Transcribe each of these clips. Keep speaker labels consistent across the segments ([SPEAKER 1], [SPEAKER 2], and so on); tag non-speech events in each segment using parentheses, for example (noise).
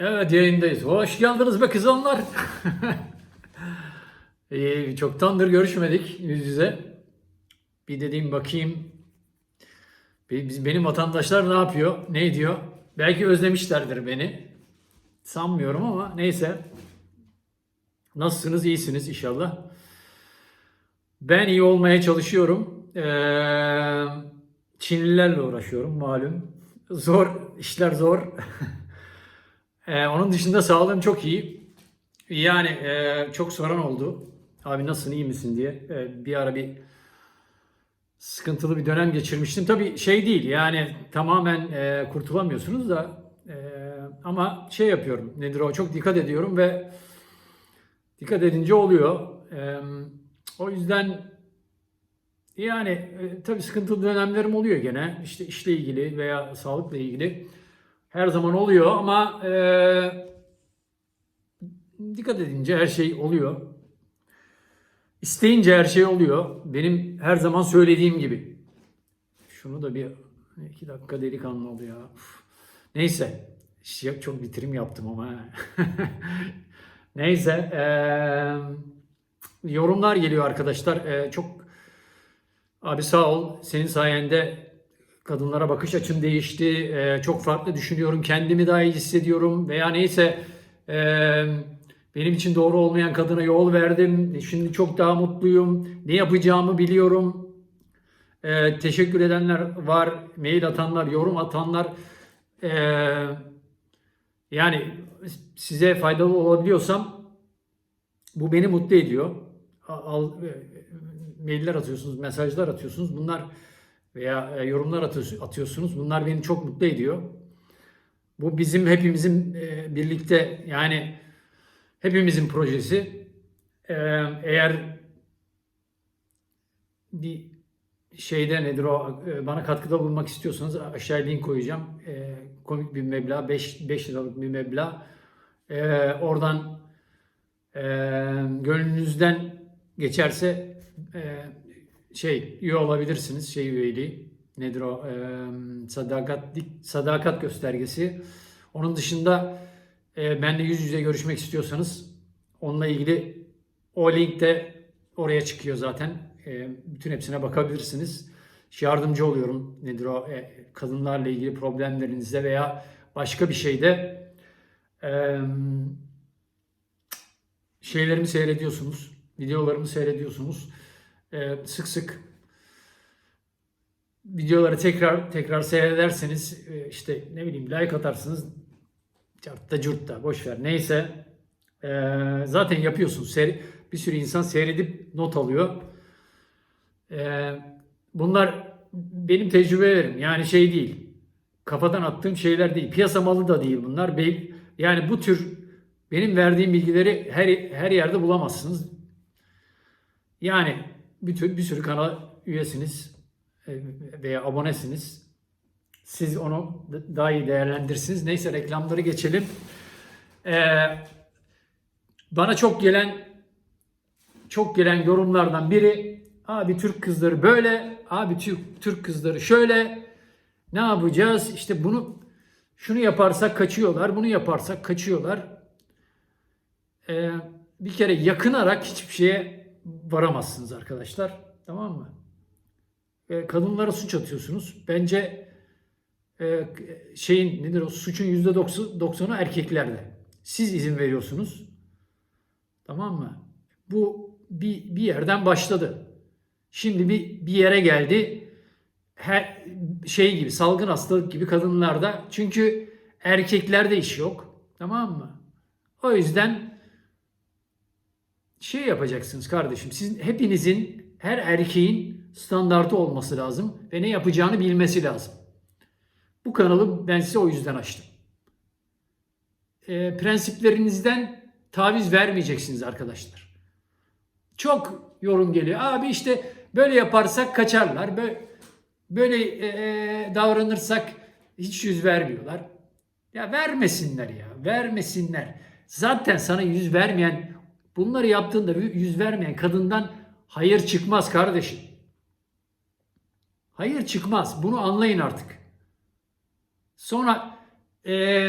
[SPEAKER 1] Evet yayındayız. Hoş geldiniz be kızanlar. (laughs) ee, çoktandır görüşmedik yüz yüze. Bir dediğim bakayım. Benim vatandaşlar ne yapıyor? Ne ediyor? Belki özlemişlerdir beni. Sanmıyorum ama neyse. Nasılsınız? İyisiniz inşallah. Ben iyi olmaya çalışıyorum. Ee, Çinlilerle uğraşıyorum malum. Zor, işler zor. (laughs) Ee, onun dışında sağlığım çok iyi. Yani e, çok soran oldu. Abi nasılsın, iyi misin diye. Ee, bir ara bir sıkıntılı bir dönem geçirmiştim. Tabii şey değil yani tamamen e, kurtulamıyorsunuz da e, ama şey yapıyorum. Nedir o? Çok dikkat ediyorum ve dikkat edince oluyor. E, o yüzden yani e, tabii sıkıntılı dönemlerim oluyor gene. İşte işle ilgili veya sağlıkla ilgili her zaman oluyor ama e, dikkat edince her şey oluyor. İsteyince her şey oluyor. Benim her zaman söylediğim gibi. Şunu da bir iki dakika delikanlı oldu ya. Uf. Neyse. Şey, Çok bitirim yaptım ama. (laughs) Neyse. eee, yorumlar geliyor arkadaşlar. Eee, çok abi sağ ol. Senin sayende kadınlara bakış açım değişti. Eee, çok farklı düşünüyorum. Kendimi daha iyi hissediyorum. Veya neyse eee, benim için doğru olmayan kadına yol verdim. Şimdi çok daha mutluyum. Ne yapacağımı biliyorum. Eee, teşekkür edenler var. Mail atanlar, yorum atanlar. Eee, yani size faydalı olabiliyorsam bu beni mutlu ediyor. Al, e, mailler atıyorsunuz, mesajlar atıyorsunuz. Bunlar veya e, yorumlar atıyorsunuz-. Bunlar beni çok mutlu ediyor. Bu bizim hepimizin e, birlikte yani hepimizin projesi. E, eğer bir şeyde nedir o bana katkıda bulunmak istiyorsanız aşağıya link koyacağım. Komik bir meblağ 5 5 liralık bir meblağ. Oradan gönlünüzden geçerse şey üye olabilirsiniz. Şey üyeliği nedir o? E, sadakat sadakat göstergesi. Onun dışında e, benimle yüz yüze görüşmek istiyorsanız onunla ilgili o link de oraya çıkıyor zaten. E, bütün hepsine bakabilirsiniz. Yardımcı oluyorum. Nedir o? E, kadınlarla ilgili problemlerinizde veya başka bir şeyde e, şeylerimi seyrediyorsunuz. Videolarımı seyrediyorsunuz. E, sık sık videoları tekrar tekrar seyrederseniz e, işte ne bileyim like atarsınız. Cartta curtta boş ver. Neyse. E, zaten yapıyorsunuz. Seyre- bir sürü insan seyredip not alıyor. E, bunlar benim tecrübelerim. Yani şey değil. Kafadan attığım şeyler değil. Piyasa malı da değil bunlar. Yani bu tür benim verdiğim bilgileri her her yerde bulamazsınız. Yani bir, tür, bir sürü kanal üyesiniz e, veya abonesiniz. Siz onu daha iyi değerlendirsiniz. Neyse reklamları geçelim. Ee, bana çok gelen çok gelen yorumlardan biri abi Türk kızları böyle, abi Türk Türk kızları şöyle. Ne yapacağız? İşte bunu şunu yaparsak kaçıyorlar, bunu yaparsak kaçıyorlar. Ee, bir kere yakınarak hiçbir şeye varamazsınız arkadaşlar. Tamam mı? Ee, kadınlara suç atıyorsunuz. Bence e, şeyin nedir o suçun yüzde doksanı erkeklerde. Siz izin veriyorsunuz. Tamam mı? Bu bir, bir yerden başladı. Şimdi bir, bir yere geldi. Her, şey gibi salgın hastalık gibi kadınlarda. Çünkü erkeklerde iş yok. Tamam mı? O yüzden şey yapacaksınız kardeşim. Sizin hepinizin her erkeğin standartı olması lazım ve ne yapacağını bilmesi lazım. Bu kanalı ben size o yüzden açtım. E, prensiplerinizden taviz vermeyeceksiniz arkadaşlar. Çok yorum geliyor. Abi işte böyle yaparsak kaçarlar. Böyle, böyle e, davranırsak hiç yüz vermiyorlar. Ya vermesinler ya. Vermesinler. Zaten sana yüz vermeyen, bunları yaptığında yüz vermeyen kadından hayır çıkmaz kardeşim. Hayır çıkmaz. Bunu anlayın artık. Sonra e,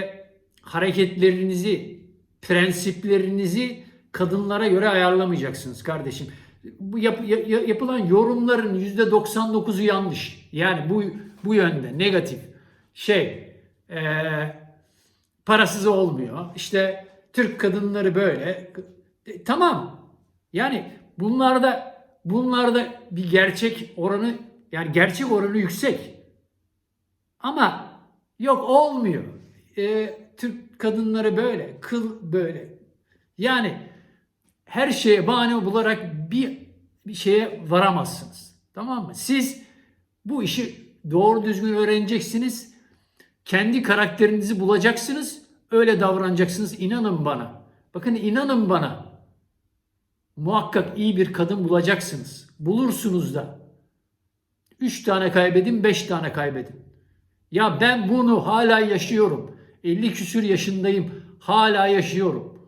[SPEAKER 1] hareketlerinizi, prensiplerinizi kadınlara göre ayarlamayacaksınız kardeşim. Bu yap- ya- ya- yapılan yorumların %99'u yanlış. Yani bu bu yönde negatif şey eee parasız olmuyor. İşte Türk kadınları böyle. E, tamam. Yani bunlarda bunlarda bir gerçek oranı yani gerçek oranı yüksek. Ama yok olmuyor. E, Türk kadınları böyle, kıl böyle. Yani her şeye bahane bularak bir, bir şeye varamazsınız. Tamam mı? Siz bu işi doğru düzgün öğreneceksiniz. Kendi karakterinizi bulacaksınız. Öyle davranacaksınız. İnanın bana. Bakın inanın bana. Muhakkak iyi bir kadın bulacaksınız. Bulursunuz da. Üç tane kaybedin, beş tane kaybedin. Ya ben bunu hala yaşıyorum. 50 küsür yaşındayım. Hala yaşıyorum.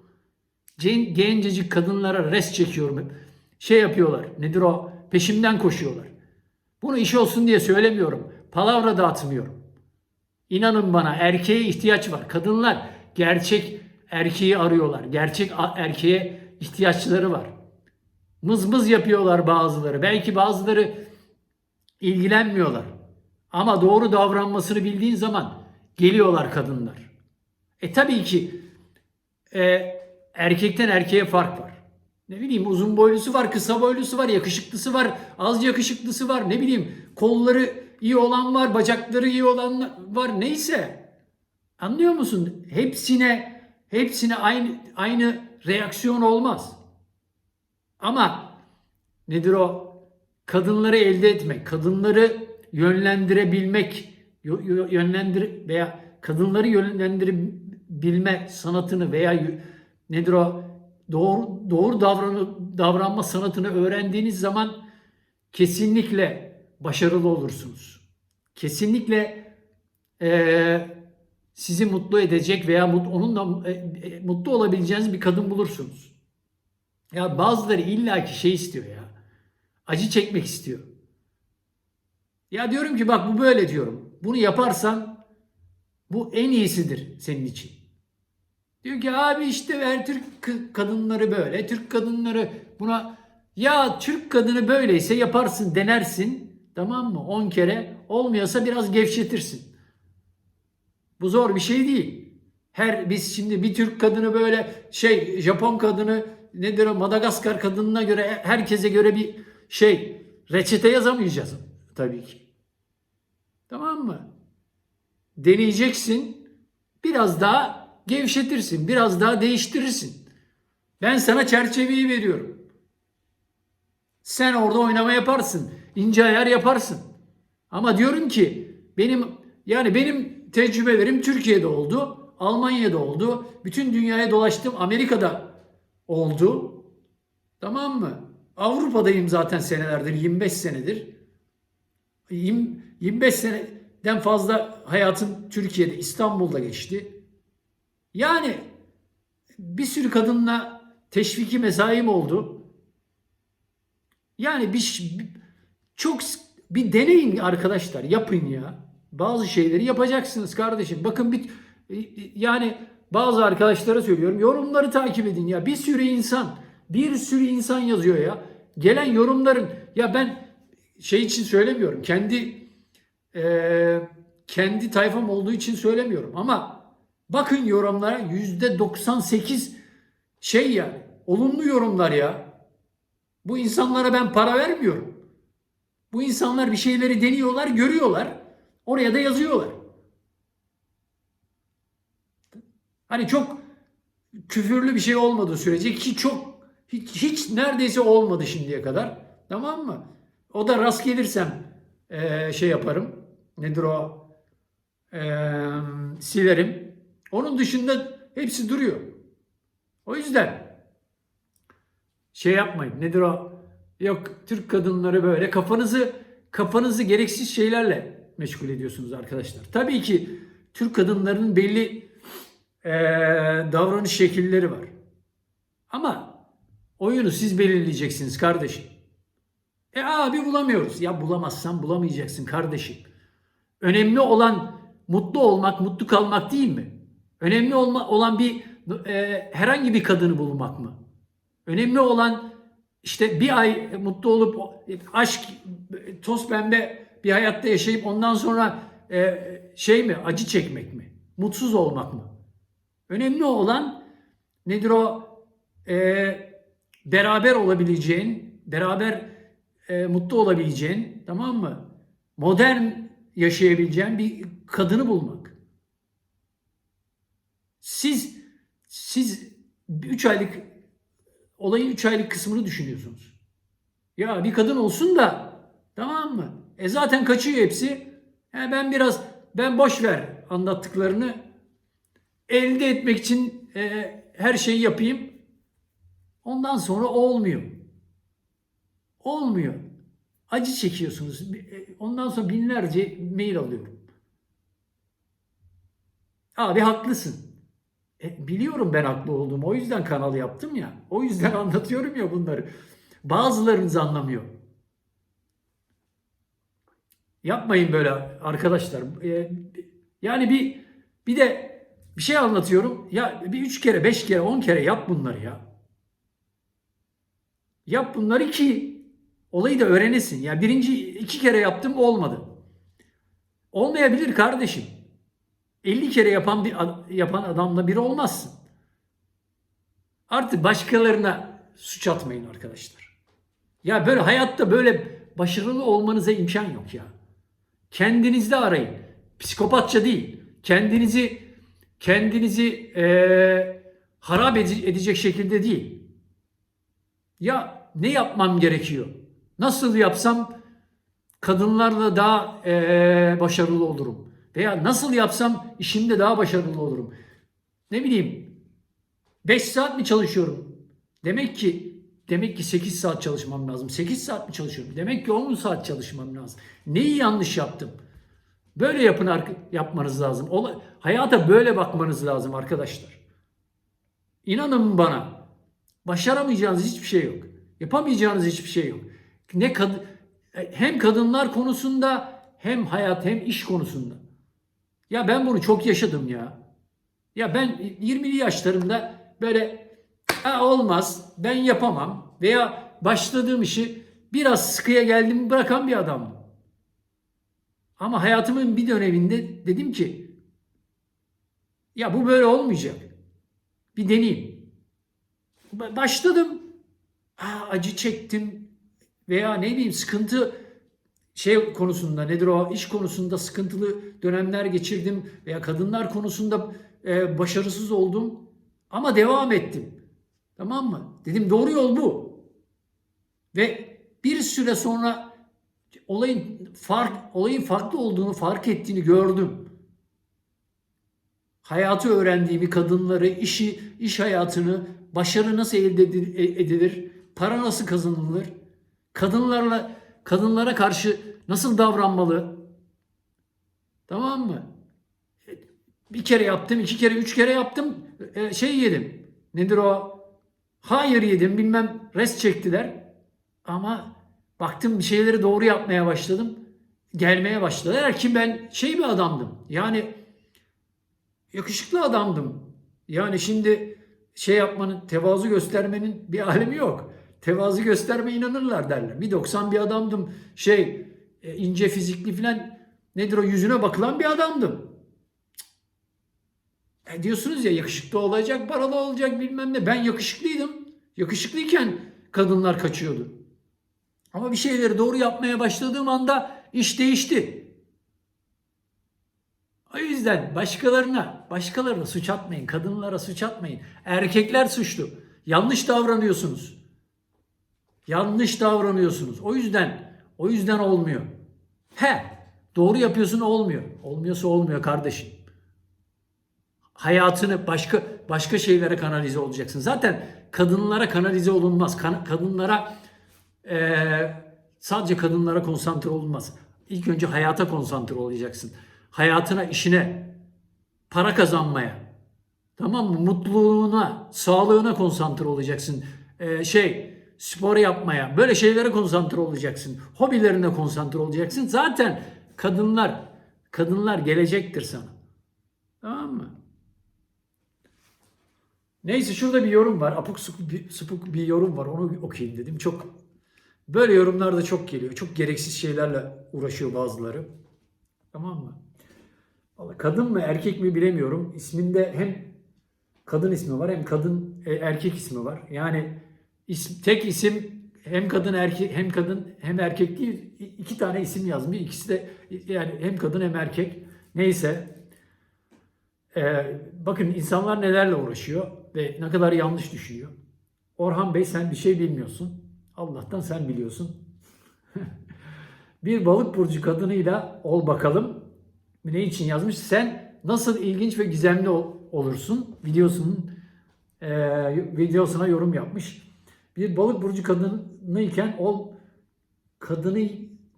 [SPEAKER 1] Gen- Gencecik kadınlara res çekiyorum. Şey yapıyorlar. Nedir o? Peşimden koşuyorlar. Bunu iş olsun diye söylemiyorum. Palavra dağıtmıyorum. İnanın bana erkeğe ihtiyaç var. Kadınlar gerçek erkeği arıyorlar. Gerçek erkeğe ihtiyaçları var. Mız mız yapıyorlar bazıları. Belki bazıları ilgilenmiyorlar. Ama doğru davranmasını bildiğin zaman geliyorlar kadınlar. E tabii ki e, erkekten erkeğe fark var. Ne bileyim uzun boylusu var, kısa boylusu var, yakışıklısı var, az yakışıklısı var. Ne bileyim kolları iyi olan var, bacakları iyi olan var. Neyse. Anlıyor musun? Hepsine hepsine aynı aynı reaksiyon olmaz. Ama nedir o? Kadınları elde etmek, kadınları yönlendirebilmek, yönlendir veya kadınları yönlendirebilme sanatını veya nedir o? Doğru doğru davranı, davranma sanatını öğrendiğiniz zaman kesinlikle başarılı olursunuz. Kesinlikle eee, sizi mutlu edecek veya mut, onunla e, e, mutlu olabileceğiniz bir kadın bulursunuz. Ya bazıları illaki şey istiyor ya. Acı çekmek istiyor. Ya diyorum ki bak bu böyle diyorum. Bunu yaparsan bu en iyisidir senin için. Diyor ki abi işte ver Türk kadınları böyle. Türk kadınları buna ya Türk kadını böyleyse yaparsın denersin. Tamam mı? 10 kere. Olmuyorsa biraz gevşetirsin. Bu zor bir şey değil. Her biz şimdi bir Türk kadını böyle şey Japon kadını nedir o Madagaskar kadınına göre herkese göre bir şey reçete yazamayacağız tabii ki. Tamam mı? Deneyeceksin. Biraz daha gevşetirsin. Biraz daha değiştirirsin. Ben sana çerçeveyi veriyorum. Sen orada oynama yaparsın. ince ayar yaparsın. Ama diyorum ki benim yani benim tecrübelerim Türkiye'de oldu. Almanya'da oldu. Bütün dünyaya dolaştım. Amerika'da oldu. Tamam mı? Avrupa'dayım zaten senelerdir. 25 senedir. Yirmi- 25 seneden fazla hayatım Türkiye'de, İstanbul'da geçti. Yani bir sürü kadınla teşviki mesaim oldu. Yani bir, çok bir deneyin arkadaşlar, yapın ya. Bazı şeyleri yapacaksınız kardeşim. Bakın bir yani bazı arkadaşlara söylüyorum. Yorumları takip edin ya. Bir sürü insan, bir sürü insan yazıyor ya. Gelen yorumların ya ben şey için söylemiyorum. Kendi eee, kendi tayfam olduğu için söylemiyorum ama bakın yorumlara yüzde 98 şey yani olumlu yorumlar ya. Bu insanlara ben para vermiyorum. Bu insanlar bir şeyleri deniyorlar, görüyorlar. Oraya da yazıyorlar. Hani çok küfürlü bir şey olmadığı sürece ki çok hiç, hiç neredeyse olmadı şimdiye kadar. Tamam mı? O da rast gelirsem eee, şey yaparım. Nedir o? Eee, silerim. Onun dışında hepsi duruyor. O yüzden şey yapmayın. Nedir o? Yok Türk kadınları böyle kafanızı kafanızı gereksiz şeylerle meşgul ediyorsunuz arkadaşlar. Tabii ki Türk kadınlarının belli eee, davranış şekilleri var. Ama oyunu siz belirleyeceksiniz kardeşim. E abi bulamıyoruz. Ya bulamazsan bulamayacaksın kardeşim. Önemli olan mutlu olmak, mutlu kalmak değil mi? Önemli olma, olan bir e, herhangi bir kadını bulmak mı? Önemli olan işte bir ay mutlu olup aşk toz pembe bir hayatta yaşayıp ondan sonra e, şey mi acı çekmek mi? Mutsuz olmak mı? Önemli olan nedir o? E, beraber olabileceğin, beraber e, mutlu olabileceğin, tamam mı? Modern yaşayabileceğin bir kadını bulmak. Siz siz 3 aylık olayın 3 aylık kısmını düşünüyorsunuz. Ya bir kadın olsun da tamam mı? E zaten kaçıyor hepsi. Ya ben biraz ben boş ver anlattıklarını elde etmek için e, her şeyi yapayım. Ondan sonra olmuyor. Olmuyor. Acı çekiyorsunuz. E, Ondan sonra binlerce mail alıyorum. Abi haklısın. E, biliyorum ben haklı olduğumu. O yüzden kanal yaptım ya. O yüzden (laughs) anlatıyorum ya bunları. Bazılarınız anlamıyor. Yapmayın böyle arkadaşlar. E, yani bir bir de bir şey anlatıyorum. Ya bir üç kere, beş kere, on kere yap bunları ya. Yap bunları ki olayı da öğrenesin. Ya birinci iki kere yaptım olmadı. Olmayabilir kardeşim. 50 kere yapan bir yapan adamla biri olmazsın. Artık başkalarına suç atmayın arkadaşlar. Ya böyle hayatta böyle başarılı olmanıza imkan yok ya. Kendinizde arayın. Psikopatça değil. Kendinizi kendinizi eee harap ede- edecek şekilde değil. Ya ne yapmam gerekiyor? Nasıl yapsam kadınlarla daha eee, başarılı olurum? Veya nasıl yapsam işimde daha başarılı olurum? Ne bileyim 5 saat mi çalışıyorum? Demek ki demek ki 8 saat çalışmam lazım. 8 saat mi çalışıyorum? Demek ki 10 saat çalışmam lazım. Neyi yanlış yaptım? Böyle yapın yapmanız lazım. Ola- hayata böyle bakmanız lazım arkadaşlar. İnanın bana. Başaramayacağınız hiçbir şey yok. Yapamayacağınız hiçbir şey yok. Ne kad hem kadınlar konusunda hem hayat hem iş konusunda. Ya ben bunu çok yaşadım ya. Ya ben 20'li yaşlarımda böyle ha, olmaz ben yapamam veya başladığım işi biraz sıkıya geldim bırakan bir adamdım. Ama hayatımın bir döneminde dedim ki ya bu böyle olmayacak. Bir deneyeyim. Ba- Başladım. Aa, acı çektim veya ne bileyim sıkıntı şey konusunda nedir o iş konusunda sıkıntılı dönemler geçirdim veya kadınlar konusunda e, başarısız oldum ama devam ettim. Tamam mı? Dedim doğru yol bu. Ve bir süre sonra olayın fark olayın farklı olduğunu fark ettiğini gördüm. Hayatı öğrendiğimi, kadınları, işi, iş hayatını, başarı nasıl elde edi- edilir, para nasıl kazanılır, kadınlarla kadınlara karşı nasıl davranmalı? Tamam mı? Bir kere yaptım, iki kere, üç kere yaptım. e, şey yedim. Nedir o? Hayır yedim, bilmem rest çektiler. Ama baktım bir şeyleri doğru yapmaya başladım. Gelmeye başladılar ki ben şey bir adamdım. Yani yakışıklı adamdım. Yani şimdi şey yapmanın, tevazu göstermenin bir alemi yok. Tevazu gösterme inanırlar derler. Bir 90 bir adamdım. Şey e, ince fizikli falan nedir o yüzüne bakılan bir adamdım. E diyorsunuz ya yakışıklı olacak, paralı olacak bilmem ne. Ben yakışıklıydım. Yakışıklıyken kadınlar kaçıyordu. Ama bir şeyleri doğru yapmaya başladığım anda iş değişti. O yüzden başkalarına, başkalarına suç atmayın, kadınlara suç atmayın. Erkekler suçlu. Yanlış davranıyorsunuz. Yanlış davranıyorsunuz. O yüzden, o yüzden olmuyor. He, doğru yapıyorsun olmuyor. Olmuyorsa olmuyor kardeşim. Hayatını başka başka şeylere kanalize olacaksın. Zaten kadınlara kanalize olunmaz. Kan- kadınlara eee, sadece kadınlara konsantre olunmaz. İlk önce hayata konsantre olacaksın. Hayatına, işine, para kazanmaya, tamam mı? Mutluluğuna, sağlığına konsantre olacaksın. Ee, şey, spor yapmaya, böyle şeylere konsantre olacaksın. Hobilerine konsantre olacaksın. Zaten kadınlar, kadınlar gelecektir sana. Tamam mı? Neyse şurada bir yorum var. Apuk supuk bir, supuk bir yorum var. Onu okuyayım dedim. Çok böyle yorumlar da çok geliyor. Çok gereksiz şeylerle uğraşıyor bazıları. Tamam mı? Vallahi kadın mı erkek mi bilemiyorum. İsminde hem kadın ismi var hem kadın e, erkek ismi var. Yani isim, tek isim hem kadın erkek hem kadın hem erkek değil iki tane isim yazmış. İkisi de yani hem kadın hem erkek. Neyse. Ee, bakın insanlar nelerle uğraşıyor ve ne kadar yanlış düşünüyor. Orhan Bey sen bir şey bilmiyorsun. Allah'tan sen biliyorsun. (laughs) bir balık burcu kadınıyla ol bakalım. Ne için yazmış? Sen nasıl ilginç ve gizemli ol- olursun? Videosunun e, videosuna yorum yapmış. Bir balık burcu kadınıyken ol kadını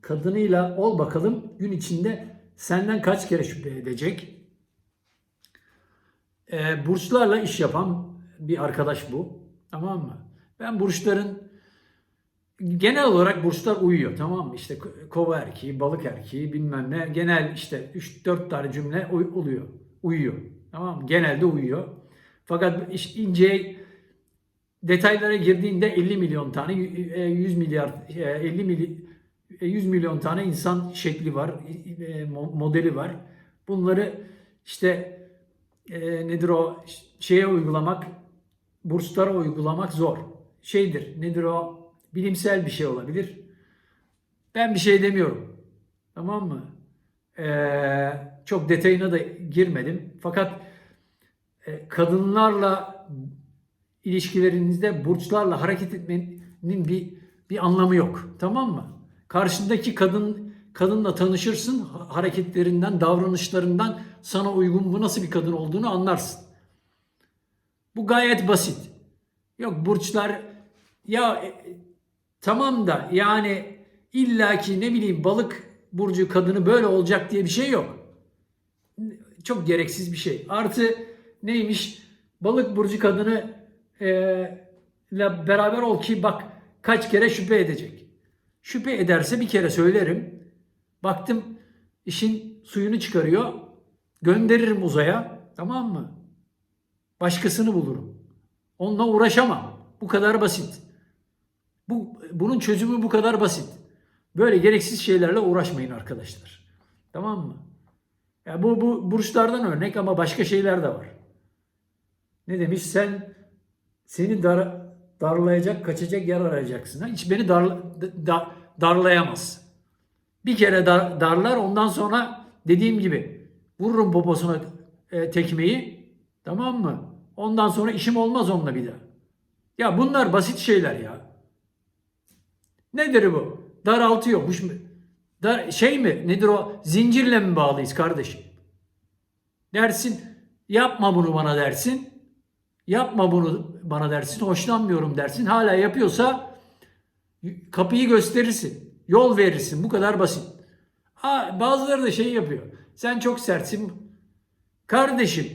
[SPEAKER 1] kadınıyla ol bakalım gün içinde senden kaç kere şüphe edecek? E, burçlarla iş yapan bir arkadaş bu. Tamam mı? Ben burçların genel olarak burçlar uyuyor tamam mı? İşte ko- kova erkeği, balık erkeği bilmem ne. Genel işte 3-4 tane cümle uy- oluyor. Uyuyor. Tamam mı? Genelde uyuyor. Fakat iş ince detaylara girdiğinde 50 milyon tane, e, 100 milyar, e, 50 milyon 100 milyon tane insan şekli var, e, mo- modeli var. Bunları işte e, nedir o şeye uygulamak, burslara uygulamak zor. Şeydir, nedir o bilimsel bir şey olabilir. Ben bir şey demiyorum. Tamam mı? Ee, çok detayına da girmedim. Fakat e, kadınlarla ilişkilerinizde burçlarla hareket etmenin bir bir anlamı yok. Tamam mı? Karşındaki kadın kadınla tanışırsın, ha- hareketlerinden, davranışlarından sana uygun bu nasıl bir kadın olduğunu anlarsın. Bu gayet basit. Yok burçlar ya e, tamam da yani illaki ne bileyim balık burcu kadını böyle olacak diye bir şey yok. Çok gereksiz bir şey. Artı neymiş? Balık burcu kadını ile beraber ol ki bak kaç kere şüphe edecek. Şüphe ederse bir kere söylerim. Baktım işin suyunu çıkarıyor. Gönderirim uzaya. Tamam mı? Başkasını bulurum. Onunla uğraşamam. Bu kadar basit. Bu, bunun çözümü bu kadar basit. Böyle gereksiz şeylerle uğraşmayın arkadaşlar. Tamam mı? Ya bu, bu burçlardan örnek ama başka şeyler de var. Ne demiş? Sen seni dar, darlayacak, kaçacak yer arayacaksın. Ha? Hiç beni dar, da- darlayamaz. Bir kere dar- darlar ondan sonra dediğim gibi vururum poposuna e, tekmeyi. Tamam mı? Ondan sonra işim olmaz onunla bir daha. Ya bunlar basit şeyler ya. Nedir bu? Daraltıyormuş mu? Dar, şey mi? Nedir o? Zincirle mi bağlıyız kardeşim? Dersin yapma bunu bana dersin. Yapma bunu bana dersin. Hoşlanmıyorum dersin. Hala yapıyorsa kapıyı gösterirsin. Yol verirsin. Bu kadar basit. Ha, bazıları da şey yapıyor. Sen çok sertsin. Kardeşim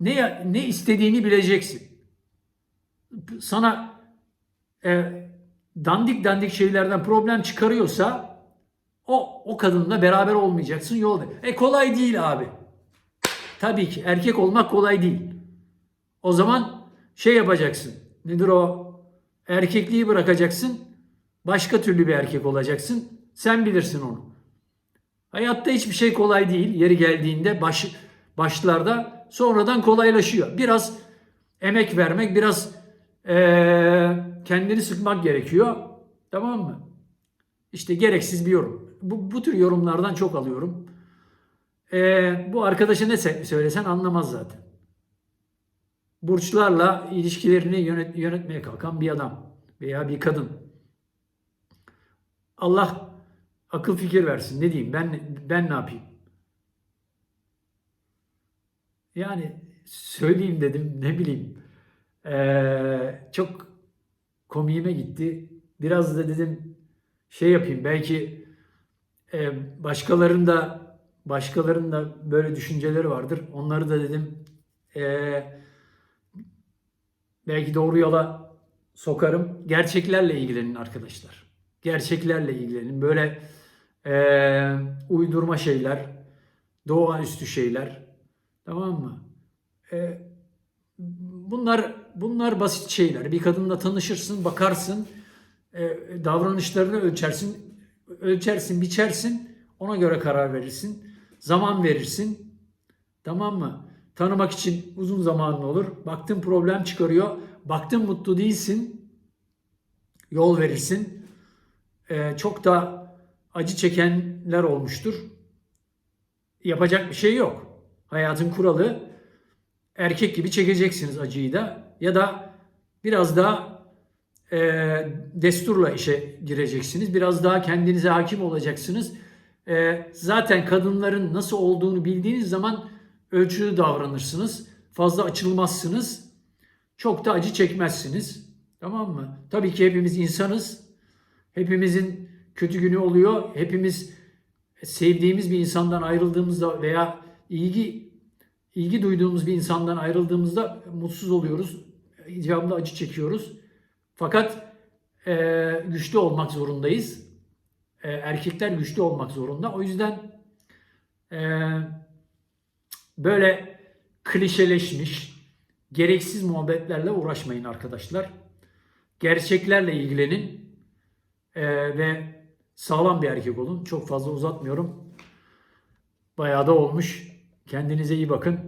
[SPEAKER 1] ne ne istediğini bileceksin. Sana e, dandik dandik şeylerden problem çıkarıyorsa o o kadınla beraber olmayacaksın yol. E kolay değil abi. Tabii ki erkek olmak kolay değil. O zaman şey yapacaksın. Nedir o? Erkekliği bırakacaksın. Başka türlü bir erkek olacaksın. Sen bilirsin onu. Hayatta hiçbir şey kolay değil. Yeri geldiğinde baş, başlarda sonradan kolaylaşıyor. Biraz emek vermek, biraz eee, kendini sıkmak gerekiyor. Tamam mı? İşte gereksiz bir yorum. Bu, bu tür yorumlardan çok alıyorum. Eee, bu arkadaşa ne se- söylesen anlamaz zaten. Burçlarla ilişkilerini yönet- yönetmeye kalkan bir adam veya bir kadın. Allah akıl fikir versin. Ne diyeyim? Ben ben ne yapayım? Yani söyleyeyim dedim. Ne bileyim. Ee, çok komiğime gitti. Biraz da dedim şey yapayım. Belki e, başkalarının da başkalarının da böyle düşünceleri vardır. Onları da dedim e, belki doğru yola sokarım. Gerçeklerle ilgilenin arkadaşlar. Gerçeklerle ilgilenin. Böyle eee, uydurma şeyler, doğaüstü şeyler. Tamam mı? Eee, bunlar bunlar basit şeyler. Bir kadınla tanışırsın, bakarsın, e, davranışlarını ölçersin, ölçersin, biçersin, ona göre karar verirsin. Zaman verirsin. Tamam mı? Tanımak için uzun zamanın olur. Baktın problem çıkarıyor. Baktın mutlu değilsin. Yol verirsin. Ee, çok da acı çekenler olmuştur. Yapacak bir şey yok. Hayatın kuralı erkek gibi çekeceksiniz acıyı da ya da biraz daha e, desturla işe gireceksiniz. Biraz daha kendinize hakim olacaksınız. E, zaten kadınların nasıl olduğunu bildiğiniz zaman ölçülü davranırsınız. Fazla açılmazsınız. Çok da acı çekmezsiniz. Tamam mı? Tabii ki hepimiz insanız. Hepimizin kötü günü oluyor. Hepimiz sevdiğimiz bir insandan ayrıldığımızda veya ilgi ilgi duyduğumuz bir insandan ayrıldığımızda mutsuz oluyoruz. İcabında acı çekiyoruz. Fakat e, güçlü olmak zorundayız. E, erkekler güçlü olmak zorunda. O yüzden e, böyle klişeleşmiş, gereksiz muhabbetlerle uğraşmayın arkadaşlar. Gerçeklerle ilgilenin e, ve sağlam bir erkek olun. Çok fazla uzatmıyorum. Bayağı da olmuş. Kendinize iyi bakın.